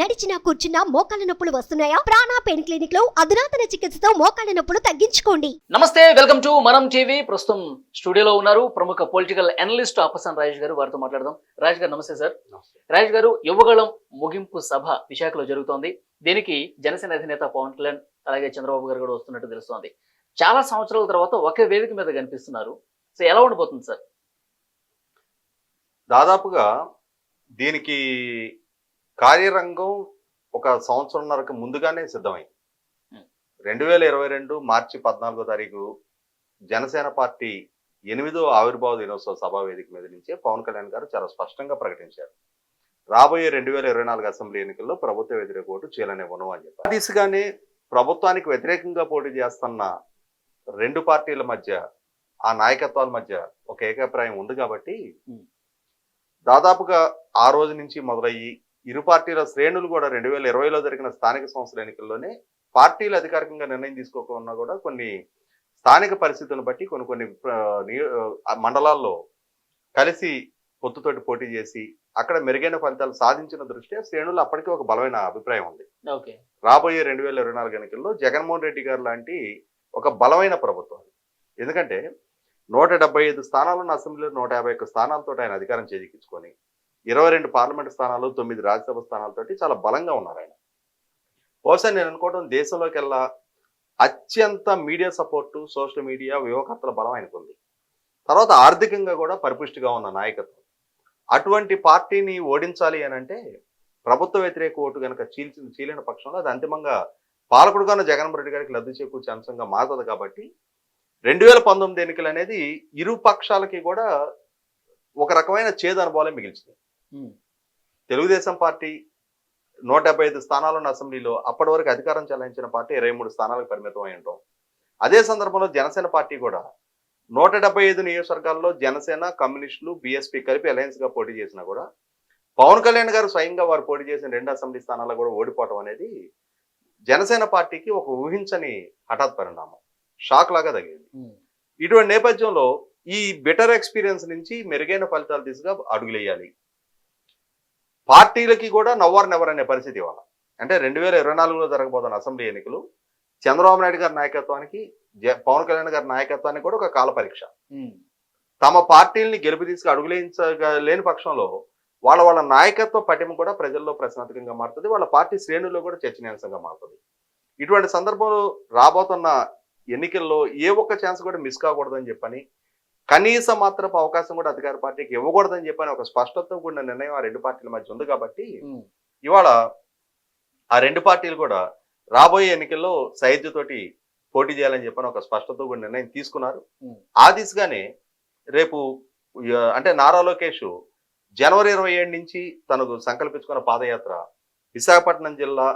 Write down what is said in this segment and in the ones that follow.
నడిచినా కూర్చున్నా మోకాళ్ళ నొప్పులు వస్తున్నాయా? ప్రాణా పెయిన్ క్లినిక్లో అధునాతన చికిత్సతో మోకాళ్ళ నొప్పులు తగ్గించుకోండి. నమస్తే వెల్కమ్ టు మనం టీవీ. ప్రస్తుతం స్టూడియోలో ఉన్నారు ప్రముఖ పొలిటికల్ అనలిస్ట్ అప్పసన్ రాజేష్ గారు. వారితో మాట్లాడదాం. రాజేష్ గారు నమస్తే సార్. రాజేష్ గారు యువగళం ముగింపు సభ విశాఖలో జరుగుతోంది. దీనికి జనసేన అధినేత పవన్ కళ్యాణ్ అలాగే చంద్రబాబు గారు కూడా వస్తున్నట్టు తెలుస్తోంది. చాలా సంవత్సరాల తర్వాత ఒకే వేదిక మీద కనిపిస్తున్నారు. సో ఎలా ఉండబోతుంది సార్? దాదాపుగా దీనికి కార్యరంగం ఒక సంవత్సరంన్నరకు ముందుగానే సిద్ధమైంది Hmm. రెండు వేల ఇరవై రెండు మార్చి పద్నాలుగో తారీఖు జనసేన పార్టీ ఎనిమిదో ఆవిర్భావ దినోత్సవ సభా వేదిక మీద నుంచే పవన్ కళ్యాణ్ గారు చాలా స్పష్టంగా ప్రకటించారు రాబోయే రెండు వేల ఇరవై నాలుగు అసెంబ్లీ ఎన్నికల్లో ప్రభుత్వ వ్యతిరేక ఓటు చేయలనివ్వను అని చెప్పారు ఆ దిశగానే ప్రభుత్వానికి వ్యతిరేకంగా పోటీ చేస్తున్న రెండు పార్టీల మధ్య ఆ నాయకత్వాల మధ్య ఒక ఏకాభిప్రాయం ఉంది కాబట్టి Hmm. దాదాపుగా ఆ రోజు నుంచి మొదలయ్యి ఇరు పార్టీల శ్రేణులు కూడా రెండు వేల ఇరవైలో జరిగిన స్థానిక సంస్థల ఎన్నికల్లోనే పార్టీలు అధికారికంగా నిర్ణయం తీసుకోకుండా కూడా కొన్ని స్థానిక పరిస్థితులను బట్టి కొన్ని కొన్ని మండలాల్లో కలిసి పొత్తుతోటి పోటీ చేసి అక్కడ మెరుగైన ఫలితాలు సాధించిన దృష్ట్యా శ్రేణులు అప్పటికీ ఒక బలమైన అభిప్రాయం ఉంది. ఓకే. రాబోయే రెండు వేల ఇరవై నాలుగు ఎన్నికల్లో జగన్మోహన్ రెడ్డి గారు లాంటి ఒక బలమైన ప్రభుత్వం ఎందుకంటే నూట డెబ్బై ఐదు స్థానాలున్న అసెంబ్లీలో నూట యాభై ఒక్క స్థానాలతో ఆయన అధికారం చేజిక్కించుకొని ఇరవై రెండు పార్లమెంట్ స్థానాలు తొమ్మిది రాజ్యసభ స్థానాలతోటి చాలా బలంగా ఉన్నారు ఆయన. బహుశా నేను అనుకోవడం దేశంలోకెల్లా అత్యంత మీడియా సపోర్టు సోషల్ మీడియా వ్యూహకర్తల బలం ఆయనకు ఉంది తర్వాత ఆర్థికంగా కూడా పరిపుష్టిగా ఉన్న నాయకత్వం. అటువంటి పార్టీని ఓడించాలి అని అంటే ప్రభుత్వ వ్యతిరేక ఓటు కనుక చీల్చి చీలిన పక్షంలో అది అంతిమంగా పాలకుడుగా జగన్మోహన్ రెడ్డి గారికి లబ్ధి చేకూర్చే అంశంగా మారుతుంది కాబట్టి రెండు వేల పంతొమ్మిది ఎన్నికలు అనేది ఇరు పక్షాలకి కూడా ఒక రకమైన చేదు అనుభవాలే మిగిల్చింది. తెలుగుదేశం పార్టీ నూట డెబ్బై ఐదు స్థానాలున్న అసెంబ్లీలో అప్పటి వరకు అధికారం చెలాయించిన పార్టీ ఇరవై మూడు స్థానాలకు పరిమితం అయి ఉంటాం. అదే సందర్భంలో జనసేన పార్టీ కూడా నూట డెబ్బై ఐదు నియోజకవర్గాల్లో జనసేన కమ్యూనిస్టులు బీఎస్పీ కలిపి అలయన్స్గా పోటీ చేసినా కూడా పవన్ కళ్యాణ్ గారు స్వయంగా వారు పోటీ చేసిన రెండు అసెంబ్లీ స్థానాల్లో కూడా ఓడిపోవటం అనేది జనసేన పార్టీకి ఒక ఊహించని హఠాత్ పరిణామం. షాక్ లాగా తగిలింది. ఉమ్. ఇటువంటి నేపథ్యంలో ఈ బెటర్ ఎక్స్పీరియన్స్ నుంచి మెరుగైన ఫలితాలు దిశగా అడుగులేయాలి పార్టీలకి కూడా నవ్వర్ నెవర్ అనే పరిస్థితి ఇవాళ. అంటే రెండు వేల ఇరవై నాలుగులో జరగబోతున్న అసెంబ్లీ ఎన్నికలు చంద్రబాబు నాయుడు గారి నాయకత్వానికి జ- పవన్ కళ్యాణ్ గారి నాయకత్వానికి కూడా ఒక కాల పరీక్ష. తమ పార్టీల్ని గెలుపు తీసుకు అడుగులేని పక్షంలో వాళ్ళ వాళ్ళ నాయకత్వ పటిమ కూడా ప్రజల్లో ప్రశ్నార్థకంగా మారుతుంది. వాళ్ళ పార్టీ శ్రేణుల్లో కూడా చర్చనీయాంశంగా మారుతుంది. ఇటువంటి సందర్భంలో రాబోతున్న ఎన్నికల్లో ఏ ఒక్క ఛాన్స్ కూడా మిస్ కాకూడదని చెప్పని కనీస మాత్రపు అవకాశం కూడా అధికార పార్టీకి ఇవ్వకూడదని చెప్పని ఒక స్పష్టత కూడిన నిర్ణయం ఆ రెండు పార్టీల మధ్య ఉంది కాబట్టి. ఇవాళ ఆ రెండు పార్టీలు కూడా రాబోయే ఎన్నికల్లో సైద్యతోటి పోటీ చేయాలని చెప్పని ఒక స్పష్టత కూడా నిర్ణయం తీసుకున్నారు. ఆ దిశగానే రేపు అంటే నారా లోకేష్ జనవరి ఇరవై ఏడు నుంచి తనకు సంకల్పించుకున్న పాదయాత్ర విశాఖపట్నం జిల్లా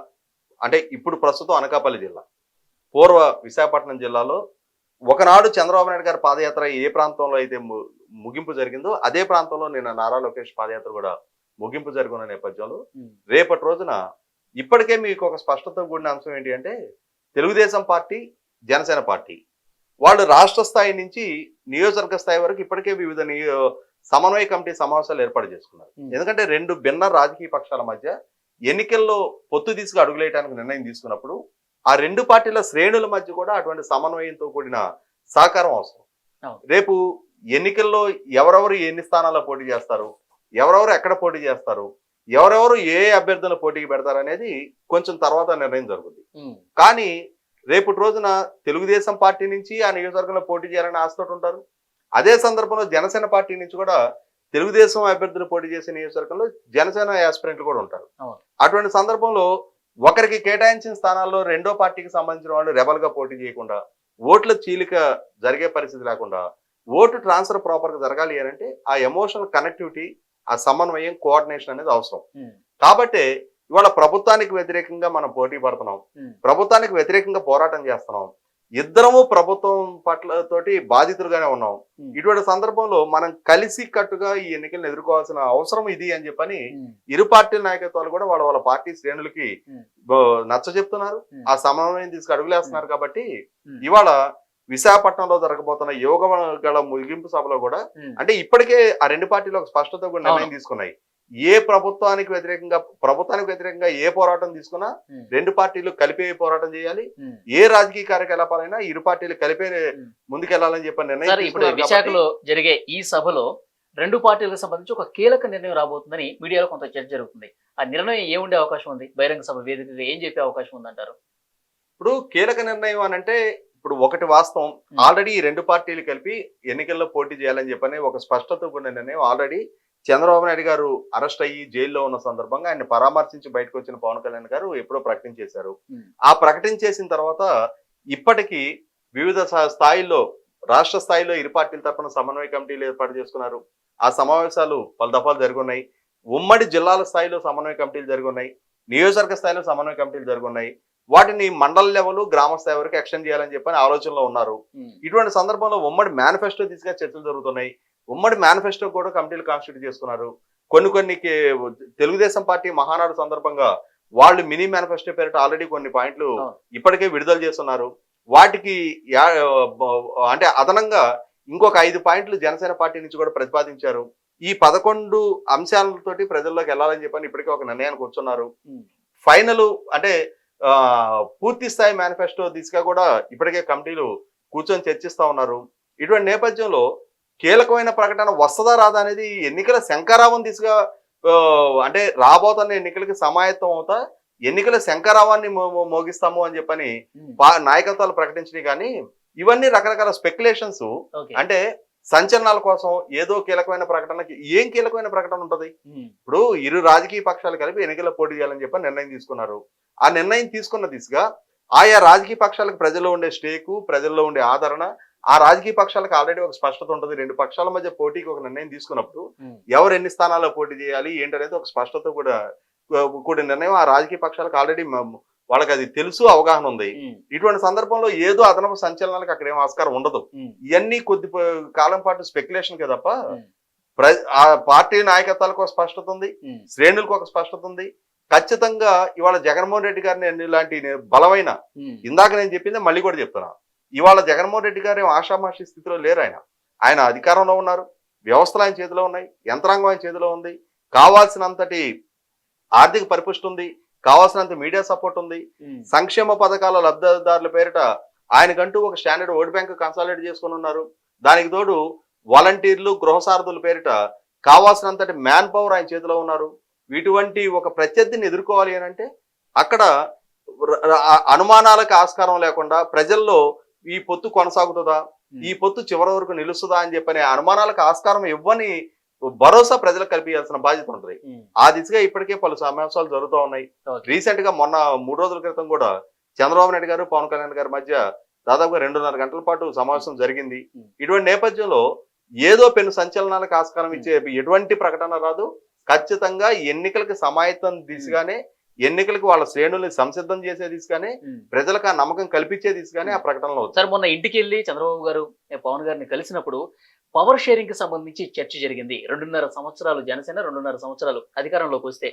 అంటే ఇప్పుడు ప్రస్తుతం అనకాపల్లి జిల్లా పూర్వ విశాఖపట్నం జిల్లాలో ఒకనాడు చంద్రబాబు నాయుడు గారి పాదయాత్ర ఏ ప్రాంతంలో అయితే ముగింపు జరిగిందో అదే ప్రాంతంలో నిన్న నారా లోకేష్ పాదయాత్ర కూడా ముగింపు జరుగున్న నేపథ్యంలో. రేపటి రోజున ఇప్పటికే మీకు ఒక స్పష్టత కూడిన అంశం ఏంటి అంటే తెలుగుదేశం పార్టీ జనసేన పార్టీ వాళ్ళు రాష్ట్ర స్థాయి నుంచి నియోజకవర్గ స్థాయి వరకు ఇప్పటికే వివిధ నియో సమన్వయ కమిటీ సమావేశాలు ఏర్పాటు చేసుకున్నారు. ఎందుకంటే రెండు భిన్న రాజకీయ పక్షాల మధ్య ఎన్నికల్లో పొత్తు తీసుకు అడుగులేయడానికి నిర్ణయం తీసుకున్నప్పుడు ఆ రెండు పార్టీల శ్రేణుల మధ్య కూడా అటువంటి సమన్వయంతో కూడిన సహకారం అవసరం. రేపు ఎన్నికల్లో ఎవరెవరు ఎన్ని స్థానాల్లో పోటీ చేస్తారు ఎవరెవరు ఎక్కడ పోటీ చేస్తారు ఎవరెవరు ఏ అభ్యర్థుల పోటీకి పెడతారు అనేది కొంచెం తర్వాత నిర్ణయం జరుగుతుంది. కానీ రేపటి రోజున తెలుగుదేశం పార్టీ నుంచి ఆ నియోజకవర్గంలో పోటీ చేయాలని ఆశతోటి ఉంటారు అదే సందర్భంలో జనసేన పార్టీ నుంచి కూడా తెలుగుదేశం అభ్యర్థులు పోటీ చేసే నియోజకవర్గంలో జనసేన యాస్పిరెంట్లు కూడా ఉంటారు. అటువంటి సందర్భంలో ఒకరికి కేటాయించిన స్థానాల్లో రెండో పార్టీకి సంబంధించిన వాళ్ళు రెబల్గా పోటీ చేయకుండా ఓట్ల చీలిక జరిగే పరిస్థితి లేకుండా ఓటు ట్రాన్స్ఫర్ ప్రాపర్గా జరగాలి అంటే ఆ ఎమోషనల్ కనెక్టివిటీ ఆ సమన్వయం కోఆర్డినేషన్ అనేది అవసరం. కాబట్టి ఇవాళ ప్రభుత్వానికి వ్యతిరేకంగా మనం పోటీ పడుతున్నాం. ప్రభుత్వానికి వ్యతిరేకంగా పోరాటం చేస్తున్నాం ఇద్దరము ప్రభుత్వం పట్ల తోటి బాధితులుగానే ఉన్నాం. ఇటువంటి సందర్భంలో మనం కలిసి కట్టుగా ఈ ఎన్నికలను ఎదుర్కోవాల్సిన అవసరం ఇది అని చెప్పని. ఇరు పార్టీల నాయకత్వాలు కూడా వాళ్ళ వాళ్ళ పార్టీ శ్రేణులకి నచ్చ చెప్తున్నారు. ఆ సమన్వయం తీసుకు అడుగులేస్తున్నారు కాబట్టి. ఇవాళ విశాఖపట్నంలో జరగబోతున్న యోగ గల ముగింపు సభలో కూడా. అంటే ఇప్పటికే ఆ రెండు పార్టీలు ఒక స్పష్టత కూడా నిర్ణయం. తీసుకున్నాయి ఏ ప్రభుత్వానికి వ్యతిరేకంగా ప్రభుత్వానికి వ్యతిరేకంగా ఏ పోరాటం తీసుకున్నా రెండు పార్టీలు కలిపే పోరాటం చేయాలి. ఏ రాజకీయ కార్యకలాపాలైనా ఇరు పార్టీలు కలిపే. ముందుకెళ్ళాలని చెప్పి నిర్ణయం ఇప్పుడు విశాఖలో జరిగే ఈ సభలో రెండు పార్టీలకు సంబంధించి ఒక కీలక నిర్ణయం రాబోతుందని మీడియాలో కొంత చర్చ జరుగుతుంది ఆ నిర్ణయం ఏముండే అవకాశం ఉంది బహిరంగ సభ వేదికగా ఏం చెప్పే అవకాశం ఉందంటారు ఇప్పుడు కీలక నిర్ణయం అని అంటే ఇప్పుడు ఒకటి వాస్తవం. ఆల్రెడీ ఈ రెండు పార్టీలు కలిపి ఎన్నికల్లో పోటీ చేయాలని చెప్పని ఒక స్పష్టత కూడిన నిర్ణయం ఆల్రెడీ చంద్రబాబు నాయుడు గారు అరెస్ట్ అయ్యి జైల్లో ఉన్న సందర్భంగా ఆయన పరామర్శించి బయటకు వచ్చిన పవన్ కళ్యాణ్ గారు ఎప్పుడో ప్రకటించేశారు. ఉమ్. ఆ ప్రకటించేసిన తర్వాత ఇప్పటికీ వివిధ స్థాయిల్లో రాష్ట్ర స్థాయిలో ఇరు పార్టీల తరఫున సమన్వయ కమిటీలు ఏర్పాటు చేసుకున్నారు. ఆ సమావేశాలు పలు దఫాలు జరుగున్నాయి. ఉమ్మడి జిల్లాల స్థాయిలో సమన్వయ కమిటీలు జరుగున్నాయి. నియోజకవర్గ స్థాయిలో సమన్వయ కమిటీలు జరుగున్నాయి. వాటిని మండల లెవెల్ గ్రామ స్థాయి వరకు ఎక్స్టెండ్ చేయాలని చెప్పని ఆలోచనలో ఉన్నారు. ఇటువంటి సందర్భంలో ఉమ్మడి మేనిఫెస్టో తీసుగా చర్చలు జరుగుతున్నాయి. ఉమ్మడి మేనిఫెస్టో కూడా కమిటీలు కాన్స్టిట్యూట్ చేసుకున్నారు. కొన్ని కొన్ని తెలుగుదేశం పార్టీ మహానాడు సందర్భంగా వాళ్ళు మినీ మేనిఫెస్టో పేరిట ఆల్రెడీ కొన్ని పాయింట్లు. ఇప్పటికే విడుదల చేస్తున్నారు. వాటికి అంటే అదనంగా ఇంకొక ఐదు పాయింట్లు జనసేన పార్టీ నుంచి కూడా ప్రతిపాదించారు. ఈ పదకొండు అంశాలతోటి ప్రజల్లోకి వెళ్ళాలని చెప్పని ఇప్పటికే ఒక నిర్ణయానికి వచ్చున్నారు ఫైనల్ అంటే పూర్తి స్థాయి మేనిఫెస్టో దిశగా కూడా ఇప్పటికే కమిటీలు కూర్చొని చర్చిస్తా ఉన్నారు. ఇటువంటి నేపథ్యంలో కీలకమైన ప్రకటన వస్తుందా రాదా అనేది ఎన్నికల శంకారావం దిశగా అంటే రాబోతున్న ఎన్నికలకి సమాయత్తం అవుతా ఎన్నికల శంకారావాన్ని మోగిస్తాము అని చెప్పని నాయకత్వాలు ప్రకటించినాయి కానీ ఇవన్నీ రకరకాల స్పెక్యులేషన్స్. అంటే సంచలనాల కోసం ఏదో కీలకమైన ప్రకటనకి ఏం కీలకమైన ప్రకటన ఉంటది? ఇప్పుడు ఇరు రాజకీయ పక్షాలు కలిపి ఎన్నికల్లో పోటీ చేయాలని చెప్పి నిర్ణయం తీసుకున్నారు. ఆ నిర్ణయం తీసుకున్న దిశగా ఆయా రాజకీయ పక్షాలకు ప్రజల్లో ఉండే స్టేకు ప్రజల్లో ఉండే ఆదరణ ఆ రాజకీయ పక్షాలకు ఆల్రెడీ ఒక స్పష్టత ఉంటుంది. రెండు పక్షాల మధ్య పోటీకి ఒక నిర్ణయం తీసుకున్నప్పుడు ఎవరు ఎన్ని స్థానాల్లో పోటీ చేయాలి ఏంటనేది ఒక స్పష్టత కూడా కూడిన నిర్ణయం ఆ రాజకీయ పక్షాలకు ఆల్రెడీ వాళ్ళకి అది తెలుసు అవగాహన ఉంది. ఇటువంటి సందర్భంలో ఏదో అదనపు సంచలనాలకు అక్కడ ఏం ఆస్కారం ఉండదు. ఇవన్నీ కొద్ది కాలం పాటు స్పెక్యులేషన్ తప్ప ఆ పార్టీ నాయకత్వాలకు ఒక స్పష్టత ఉంది శ్రేణులకు ఒక స్పష్టత ఉంది. ఖచ్చితంగా ఇవాళ జగన్మోహన్ రెడ్డి గారిని ఎన్ని లాంటి నే- బలమైన ఇందాక నేను చెప్పింది మళ్ళీ కూడా చెప్తున్నా. ఇవాళ జగన్మోహన్ రెడ్డి గారు ఆషామాషి స్థితిలో లేరు ఆయన. ఆయన అధికారంలో ఉన్నారు. వ్యవస్థలు ఆయన చేతిలో ఉన్నాయి. యంత్రాంగం ఆయన చేతిలో ఉంది. కావాల్సినంతటి ఆర్థిక పరిపుష్టి ఉంది. కావాల్సినంత మీడియా సపోర్ట్ ఉంది. సంక్షేమ పథకాల లబ్ధిదారుల పేరిట ఆయనకంటూ ఒక స్టాండర్డ్ ఓట్ బ్యాంక్ కన్సాలిడేట్ చేసుకుని ఉన్నారు. దానికి తోడు వాలంటీర్లు గృహసారథుల పేరిట కావాల్సినంతటి మ్యాన్ పవర్ ఆయన చేతిలో ఉన్నారు. ఇటువంటి ఒక ప్రత్యర్థిని ఎదుర్కోవాలి అని అంటే అక్కడ అనుమానాలకు ఆస్కారం లేకుండా ప్రజల్లో ఈ పొత్తు కొనసాగుతుందా? ఈ పొత్తు చివరి వరకు నిలుస్తుందా అని చెప్పని అనుమానాలకు ఆస్కారం ఇవ్వని భరోసా ప్రజలకు కల్పించాల్సిన బాధ్యత ఉంటుంది. ఆ దిశగా ఇప్పటికే పలు సమావేశాలు జరుగుతూ ఉన్నాయి. రీసెంట్గా మొన్న మూడు రోజుల క్రితం కూడా చంద్రబాబు నాయుడు గారు పవన్ కళ్యాణ్ గారి మధ్య దాదాపుగా రెండున్నర గంటల పాటు సమావేశం జరిగింది. ఇటువంటి నేపథ్యంలో ఏదో పెను సంచలనాలకు ఆస్కారం ఇచ్చే ఎటువంటి ప్రకటన రాదు. ఖచ్చితంగా ఎన్నికలకు సమాయత్తం దిశగానే ఎన్నికలకు వాళ్ళ శ్రేణుల్ని సంసిద్ధం చేసే దిశగానే. ప్రజలకు ఆ నమ్మకం కల్పించే దిశగానే ఆ ప్రకటనలో సార్ మొన్న ఇంటికి వెళ్ళి చంద్రబాబు గారు పవన్ గారిని కలిసినప్పుడు పవర్ షేరింగ్కి సంబంధించి చర్చ జరిగింది. రెండున్నర సంవత్సరాలు జనసేన రెండున్నర సంవత్సరాలు అధికారంలోకి వస్తే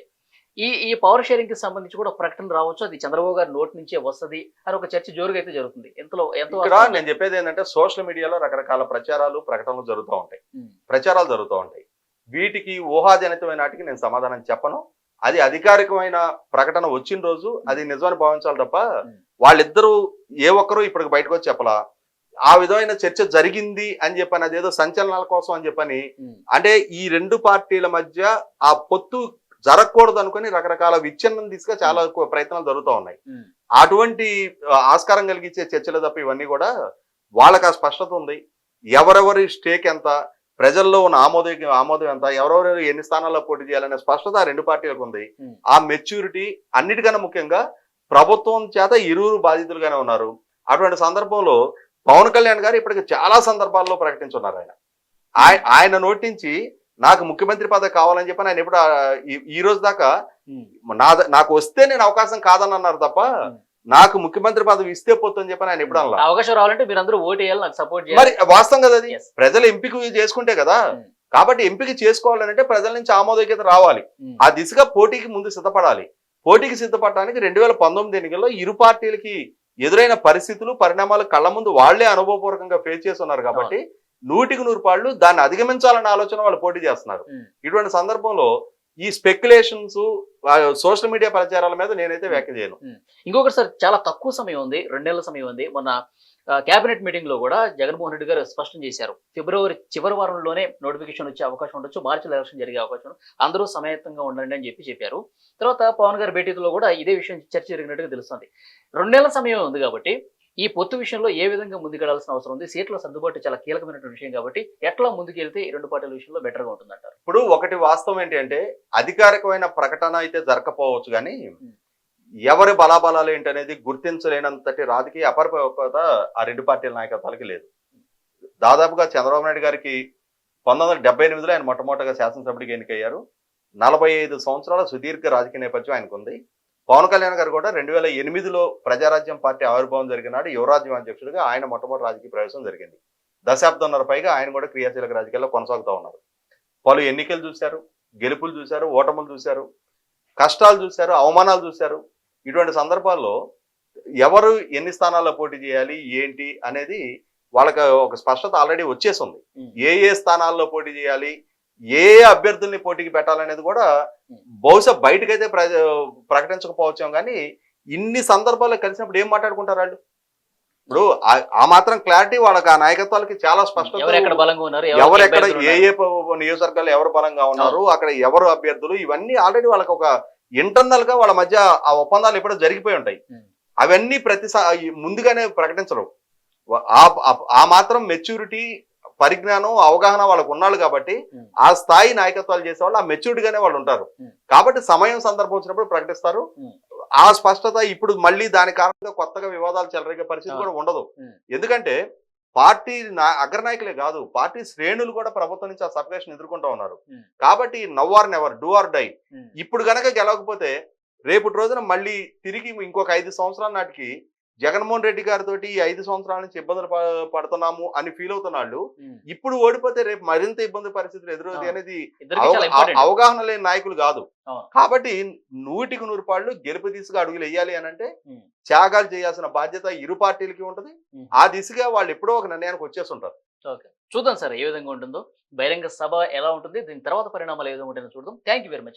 ఈ ఈ పవర్ షేరింగ్కి సంబంధించి కూడా ప్రకటన రావచ్చు? అది చంద్రబాబు గారి నోటి నుంచే వస్తది అని ఒక చర్చ జోరుగా అయితే జరుగుతుంది. ఎంతలో ఎంతో? నేను చెప్పేది ఏంటంటే సోషల్ మీడియాలో రకరకాల ప్రచారాలు ప్రకటనలు జరుగుతూ ఉంటాయి. ప్రచారాలు జరుగుతూ ఉంటాయి. వీటికి ఊహాజనితమైన నాటికి నేను సమాధానం చెప్పను. అది అధికారికమైన ప్రకటన వచ్చిన రోజు అది నిజమని భావించాలి తప్ప. వాళ్ళిద్దరూ ఏ ఒక్కరూ ఇప్పటికి బయటకు వచ్చి చెప్పలా. ఆ విధమైన చర్చ జరిగింది అని చెప్పని అదేదో సంచలనాల కోసం అని చెప్పని అంటే ఈ రెండు పార్టీల మధ్య ఆ పొత్తు జరగకూడదు అనుకుని రకరకాల విచ్ఛిన్నం దిశగా చాలా ప్రయత్నాలు జరుగుతూ ఉన్నాయి. అటువంటి ఆస్కారం కలిగించే చర్చలు తప్ప ఇవన్నీ కూడా వాళ్ళకి ఆ స్పష్టత ఉంది. ఎవరెవరి స్టేక్ ఎంత ప్రజల్లో ఉన్న ఆమోదం ఆమోదం ఎంత? ఎవరెవరు ఎన్ని స్థానాల్లో పోటీ చేయాలనే స్పష్టత రెండు పార్టీలకు ఉంది. ఆ మెచ్యూరిటీ అన్నిటికన్నా ముఖ్యంగా ప్రభుత్వం చేత ఇరువురు బాధితులుగానే ఉన్నారు. అటువంటి సందర్భంలో పవన్ కళ్యాణ్ గారు ఇప్పటికి చాలా సందర్భాల్లో ప్రకటించున్నారు ఆయన. ఆయ- ఆయన నోటి నుంచి నాకు ముఖ్యమంత్రి పదవి కావాలని చెప్పి ఆయన ఎప్పుడు ఈ- రోజు దాకా నా నాకు వస్తే నేను అవకాశం కాదని అన్నారు తప్ప. నాకు ముఖ్యమంత్రి పదవి ఇస్తే పోతుందని చెప్పని ఆయన ఎప్పుడు అనలా? అవకాశం రావాలంటే మీరందరూ ఓటు వేయాలి నాకు సపోర్ట్ మరి చేయాలి వాస్తవం కదా అది. ప్రజలు ఎంపిక చేసుకుంటే కదా? Hmm. కాబట్టి ఎంపిక చేసుకోవాలంటే ప్రజల నుంచి ఆమోదయోగ్యత రావాలి. ఉమ్, ఆ దిశగా పోటీకి ముందు సిద్ధపడాలి. పోటీకి సిద్ధపడడానికి రెండు వేల పంతొమ్మిది ఎన్నికల్లో ఇరు పార్టీలకి ఎదురైన పరిస్థితులు పరిణామాలు కళ్ళ ముందు వాళ్ళే అనుభవపూర్వకంగా ఫేస్ చేస్తున్నారు కాబట్టి నూటికి నూరు పాళ్ళు దాన్ని అధిగమించాలన్న ఆలోచన వాళ్ళు పోటీ చేస్తున్నారు. ఉమ్, ఇటువంటి సందర్భంలో ఈ స్పెక్యులేషన్స్ సోషల్ మీడియా ప్రచారాల మీద నేనైతే వ్యాఖ్య చేయను. ఇంకొకటి సార్ చాలా తక్కువ సమయం ఉంది రెండు నెలల సమయం ఉంది. మొన్న కేబినెట్ మీటింగ్లో కూడా జగన్మోహన్ రెడ్డి గారు స్పష్టం చేశారు. ఫిబ్రవరి చివరి వారంలోనే నోటిఫికేషన్ వచ్చే అవకాశం ఉండొచ్చు మార్చిలో ఎలక్షన్ జరిగే అవకాశం. అందరూ సమయత్తంగా ఉండండి అని చెప్పి చెప్పారు. తర్వాత పవన్ గారి భేటీలో కూడా ఇదే విషయం చర్చ జరిగినట్టుగా తెలుస్తుంది. రెండు నెలల సమయం ఉంది కాబట్టి ఈ పొత్తు విషయంలో ఏ విధంగా ముందుకెళ్ళాల్సిన అవసరం ఉంది? సీట్ల సర్దుబాటు చాలా కీలకమైనటువంటి విషయం కాబట్టి ఎట్లా ముందుకెళ్తే ఈ రెండు పార్టీల విషయంలో బెటర్గా ఉంటుందంటారు? ఇప్పుడు ఒకటి వాస్తవం ఏంటి అంటే అధికారికమైన ప్రకటన అయితే జరగకపోవచ్చు కానీ ఎవరి బలాబలాలు ఏంటి అనేది గుర్తించలేనంతటి రాజకీయ అపరిపక్వత ఆ రెండు పార్టీల నాయకత్వాలకి లేదు. దాదాపుగా చంద్రబాబు నాయుడు గారికి పంతొమ్మిది వందల డెబ్బై ఎనిమిదిలో ఆయన మొట్టమొదటిగా శాసనసభ్యుడికి ఎన్నికయ్యారు. నలభై ఐదు సంవత్సరాల సుదీర్ఘ రాజకీయ నేపథ్యం ఆయనకు ఉంది పవన్ కళ్యాణ్ గారు కూడా రెండు వేల ఎనిమిదిలో ప్రజారాజ్యం పార్టీ ఆవిర్భావం జరిగినాడు యువరాజ్యం అధ్యక్షుడిగా ఆయన మొట్టమొదటి రాజకీయ ప్రవేశం జరిగింది. దశాబ్దంన్నర పైగా ఆయన కూడా క్రియాశీలక రాజకీయాల్లో కొనసాగుతూ ఉన్నారు. పలు ఎన్నికలు చూశారు గెలుపులు చూశారు ఓటములు చూశారు కష్టాలు చూశారు అవమానాలు చూశారు. ఇటువంటి సందర్భాల్లో ఎవరు ఎన్ని స్థానాల్లో పోటీ చేయాలి ఏంటి అనేది వాళ్ళకి ఒక స్పష్టత ఆల్రెడీ వచ్చేసింది. ఏ ఏ స్థానాల్లో పోటీ చేయాలి ఏ అభ్యర్థుల్ని పోటీకి పెట్టాలనేది కూడా బహుశా బయటకైతే ప్ర ప్రకటించకపోవచ్చాం కానీ ఇన్ని సందర్భాల్లో కలిసినప్పుడు ఏం మాట్లాడుకుంటారు వాళ్ళు? ఇప్పుడు ఆ- మాత్రం క్లారిటీ వాళ్ళకి ఆ నాయకత్వాలకి చాలా స్పష్టత ఎవరు ఎక్కడ ఏ? ఏ నియోజకవర్గాలు ఎవరు బలంగా ఉన్నారు? అక్కడ ఎవరు అభ్యర్థులు? ఇవన్నీ ఆల్రెడీ వాళ్ళకి ఒక ఇంటర్నల్గా వాళ్ళ మధ్య ఆ ఒప్పందాలు ఎప్పుడో జరిగిపోయి ఉంటాయి. అవన్నీ ప్రతిసా ఈ ముందుగానే ప్రకటించరు. ఆ మాత్రం మెచ్యూరిటీ పరిజ్ఞానం అవగాహన వాళ్ళకు ఉన్నాళ్ళు కాబట్టి. ఆ స్థాయి నాయకత్వాలు చేసే వాళ్ళు ఆ మెచ్యూరిటీ గానే వాళ్ళు ఉంటారు. కాబట్టి సమయం సందర్భం వచ్చినప్పుడు ప్రకటిస్తారు. ఆ స్పష్టత ఇప్పుడు మళ్ళీ దాని కారణంగా కొత్తగా వివాదాలు చెలరేగే పరిస్థితి. కూడా ఉండదు. ఎందుకంటే పార్టీ నా అగ్రనాయకులే కాదు పార్టీ శ్రేణులు కూడా ప్రభుత్వం నుంచి ఆ సబ్వేషన్ ఎదుర్కొంటూ ఉన్నారు. కాబట్టి now or never do or die. ఇప్పుడు గనక గెలవకపోతే రేపటి రోజున మళ్ళీ తిరిగి ఇంకొక ఐదు సంవత్సరాల నాటికి జగన్మోహన్ రెడ్డి గారితో ఈ ఐదు సంవత్సరాల నుంచి ఇబ్బందులు పడుతున్నాము అని ఫీల్ అవుతున్న వాళ్ళు ఉమ్. ఇప్పుడు ఓడిపోతే రేపు మరింత ఇబ్బంది పరిస్థితులు ఎదురవుతాయి. అనేది అవగాహన లేని నాయకులు కాదు. కాబట్టి నూటికి నూరు పాళ్ళు గెలుపు దిశగా అడుగులు వేయాలి అని అంటే. త్యాగాలు చేయాల్సిన బాధ్యత ఇరు పార్టీలకి ఉంటుంది. ఆ దిశగా వాళ్ళు ఎప్పుడో ఒక నిర్ణయానికి వచ్చేస్తుంటారు ఓకే చూద్దాం సార్ ఏ విధంగా ఉంటుందో బహిరంగ సభ ఎలా ఉంటుంది దీని తర్వాత పరిణామాలు ఏ విధంగా ఉంటుందో చూద్దాం థ్యాంక్ యూ వెరీ మచ్